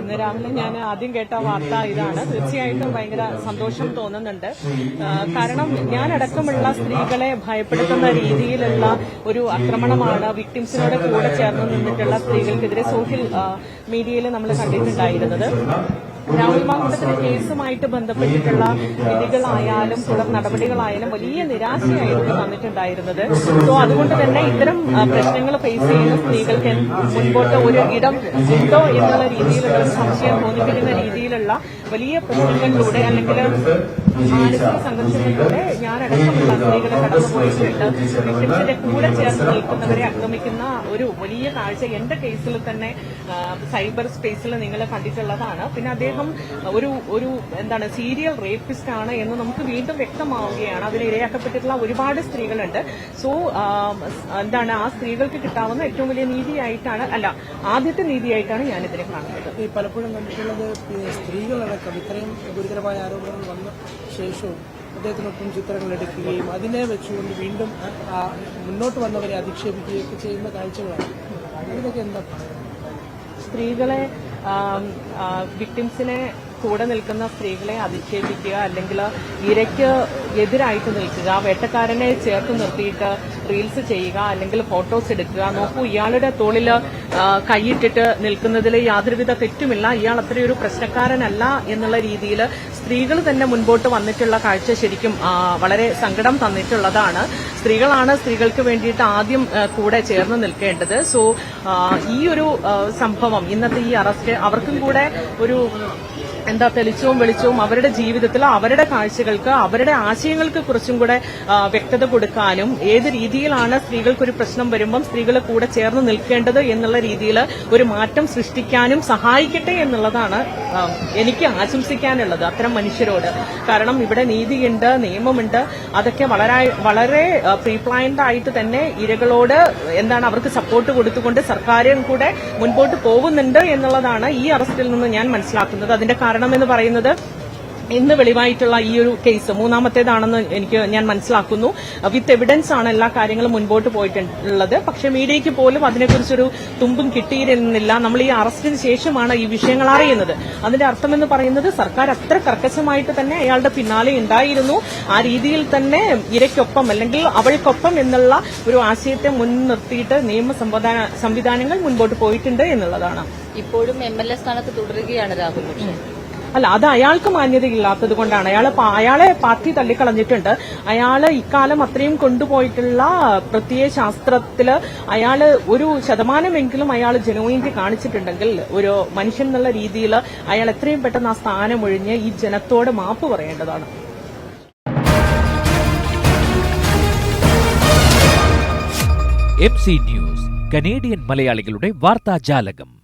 ഇന്ന് രാവിലെ ഞാൻ ആദ്യം കേട്ട വാർത്ത ഇതാണ്. തീർച്ചയായിട്ടും ഭയങ്കര സന്തോഷം തോന്നുന്നുണ്ട്. കാരണം ഞാനടക്കമുള്ള സ്ത്രീകളെ ഭയപ്പെടുത്തുന്ന രീതിയിലുള്ള ഒരു ആക്രമണമാണ് വിക്ടിംസിനോട് കൂടെ ചേർന്ന് നിന്നിട്ടുള്ള സ്ത്രീകൾക്കെതിരെ സോഷ്യൽ മീഡിയയിൽ നമ്മൾ കണ്ടിട്ടുണ്ടായിരുന്നത്. രാഹുൽ കേസുമായിട്ട് ബന്ധപ്പെട്ടിട്ടുള്ള വിധികളായാലും തുടർ നടപടികളായാലും വലിയ നിരാശയായിരുന്നു വന്നിട്ടുണ്ടായിരുന്നത്. സോ അതുകൊണ്ട് തന്നെ ഇത്തരം പ്രശ്നങ്ങൾ ഫേസ് ചെയ്യുന്ന സ്ത്രീകൾക്ക് മുൻപോട്ട് ഒരു ഇടം ഉണ്ടോ എന്നുള്ള രീതിയിലുള്ള സംശയം തോന്നിപ്പിക്കുന്ന രീതിയിലുള്ള വലിയ പ്രശ്നങ്ങളിലൂടെ അല്ലെങ്കിൽ മാനസിക സംഘർഷങ്ങളിലൂടെ ഞാനടക്കമുള്ള സ്ത്രീകളെ കടന്നുപോയിട്ടുണ്ട്. വിക്ടിംസിന്റെ കൂടെ ചേർന്ന് നിൽക്കുന്നവരെ ആക്രമിക്കുന്ന ഒരു വലിയ കാഴ്ച എന്റെ കേസിൽ തന്നെ സൈബർ സ്പേസിൽ നിങ്ങൾ കണ്ടിട്ടുള്ളതാണ്. പിന്നെ അദ്ദേഹം ഒരു ഒരു എന്താണ് സീരിയൽ റേപ്പിസ്റ്റ് ആണ് എന്ന് നമുക്ക് വീണ്ടും വ്യക്തമാവുകയാണ്. അതിന് ഇരയാക്കപ്പെട്ടിട്ടുള്ള ഒരുപാട് സ്ത്രീകളുണ്ട്. സോ എന്താണ് ആ സ്ത്രീകൾക്ക് കിട്ടാവുന്ന ഏറ്റവും വലിയ നീതിയായിട്ടാണ് അല്ല ആദ്യത്തെ നീതിയായിട്ടാണ് ഞാനിതിനെ കാണുന്നത്. ഈ പലപ്പോഴും കണ്ടിട്ടുള്ളത് സ്ത്രീകളടക്കം ഇത്രയും ഗുരുതരമായ ആരോപണങ്ങൾ വന്ന ശേഷവും അദ്ദേഹത്തിനൊപ്പം ചിത്രങ്ങൾ എടുക്കുകയും അതിനെ വെച്ചുകൊണ്ട് വീണ്ടും മുന്നോട്ട് വന്നവരെ അധിക്ഷേപിക്കുകയൊക്കെ ചെയ്യുന്ന കാഴ്ചകളാണ്. അതിനൊക്കെ എന്താ സ്ത്രീകളെ വിക്ടിംസിനെ കൂടെ നിൽക്കുന്ന സ്ത്രീകളെ അധിക്ഷേപിക്കുക അല്ലെങ്കിൽ ഇരയ്ക്ക് എതിരായിട്ട് നിൽക്കുക വേട്ടക്കാരനെ ചേർത്ത് നിർത്തിയിട്ട് റീൽസ് ചെയ്യുക അല്ലെങ്കിൽ ഫോട്ടോസ് എടുക്കുക നോക്കൂ ഇയാളുടെ തോളിൽ കൈയിട്ടിട്ട് നിൽക്കുന്നതിൽ യാതൊരുവിധ തെറ്റുമില്ല. ഇയാൾ അത്രയൊരു പ്രശ്നക്കാരനല്ല എന്നുള്ള രീതിയിൽ സ്ത്രീകൾ തന്നെ മുൻപോട്ട് വന്നിട്ടുള്ള കാഴ്ച ശരിക്കും വളരെ സങ്കടം തന്നിട്ടുള്ളതാണ്. സ്ത്രീകളാണ് സ്ത്രീകൾക്ക് വേണ്ടിയിട്ട് ആദ്യം കൂടെ ചേർന്ന് നിൽക്കേണ്ടത്. സോ ഈ ഒരു സംഭവം ഇന്നത്തെ ഈ അറസ്റ്റ് അവർക്കും കൂടെ ഒരു എന്താ തെളിച്ചവും വെളിച്ചവും അവരുടെ ജീവിതത്തിൽ അവരുടെ കാഴ്ചകൾക്ക് അവരുടെ ആശയങ്ങൾക്ക് കുറച്ചും കൂടെ വ്യക്തത കൊടുക്കാനും ഏത് രീതിയിലാണ് സ്ത്രീകൾക്കൊരു പ്രശ്നം വരുമ്പം സ്ത്രീകൾ കൂടെ ചേർന്ന് നിൽക്കേണ്ടത് എന്നുള്ള രീതിയിൽ ഒരു മാറ്റം സൃഷ്ടിക്കാനും സഹായിക്കട്ടെ എന്നുള്ളതാണ് എനിക്ക് ആശംസിക്കാനുള്ളത് അത്തരം മനുഷ്യരോട്. കാരണം ഇവിടെ നീതിയുണ്ട് നിയമമുണ്ട് അതൊക്കെ വളരെ വളരെ പ്രീപ്ലാൻഡ് ആയിട്ട് തന്നെ ഇരകളോട് എന്താണ് അവർക്ക് സപ്പോർട്ട് കൊടുത്തുകൊണ്ട് സർക്കാരും കൂടെ മുൻപോട്ട് പോകുന്നുണ്ട് എന്നുള്ളതാണ് ഈ അറസ്റ്റിൽ നിന്ന് ഞാൻ മനസ്സിലാക്കുന്നത്. അതിന്റെ കാരണം എന്ന് പറയുന്നത് ഇന്ന് വെളിവായിട്ടുള്ള ഈ ഒരു കേസ്. മൂന്നാമത്തേതാണെന്ന് എനിക്ക് ഞാൻ മനസ്സിലാക്കുന്നു. വിത്ത് എവിഡൻസ് ആണ് എല്ലാ കാര്യങ്ങളും മുൻപോട്ട് പോയിട്ടുള്ളത്. പക്ഷെ മീഡിയയ്ക്ക് പോലും അതിനെക്കുറിച്ചൊരു തുമ്പും കിട്ടിയിരുന്നില്ല. നമ്മൾ ഈ അറസ്റ്റിന് ശേഷമാണ് ഈ വിഷയങ്ങൾ അറിയുന്നത്. അതിന്റെ അർത്ഥമെന്ന് പറയുന്നത് സർക്കാർ അത്ര കർക്കശമായിട്ട് തന്നെ അയാളുടെ പിന്നാലെ ഉണ്ടായിരുന്നു. ആ രീതിയിൽ തന്നെ ഇരയ്ക്കൊപ്പം അല്ലെങ്കിൽ അവൾക്കൊപ്പം എന്നുള്ള ഒരു ആശയത്തെ മുൻനിർത്തിയിട്ട് നിയമ സംവിധാന സംവിധാനങ്ങൾ മുൻപോട്ട് പോയിട്ടുണ്ട് എന്നുള്ളതാണ്. ഇപ്പോഴും എം എൽ എ സ്ഥാനത്ത് തുടരുകയാണ് രാഹുൽ അല്ല അത് അയാൾക്ക് മാന്യതയില്ലാത്തത് കൊണ്ടാണ്. അയാൾ അയാളെ പാർട്ടി തള്ളിക്കളഞ്ഞിട്ടുണ്ട്. അയാൾ ഇക്കാലം അത്രയും കൊണ്ടുപോയിട്ടുള്ള പ്രത്യയ ശാസ്ത്രത്തിൽ അയാൾ ഒരു ശതമാനമെങ്കിലും അയാൾ ജനോയിന്റ് കാണിച്ചിട്ടുണ്ടെങ്കിൽ ഒരു മനുഷ്യൻ എന്നുള്ള രീതിയിൽ അയാൾ എത്രയും പെട്ടെന്ന് ആ സ്ഥാനം ഒഴിഞ്ഞ് ഈ ജനത്തോട് മാപ്പ് പറയേണ്ടതാണ്. എം സി ന്യൂസ് കനേഡിയൻ മലയാളികളുടെ വാർത്താജാലകം.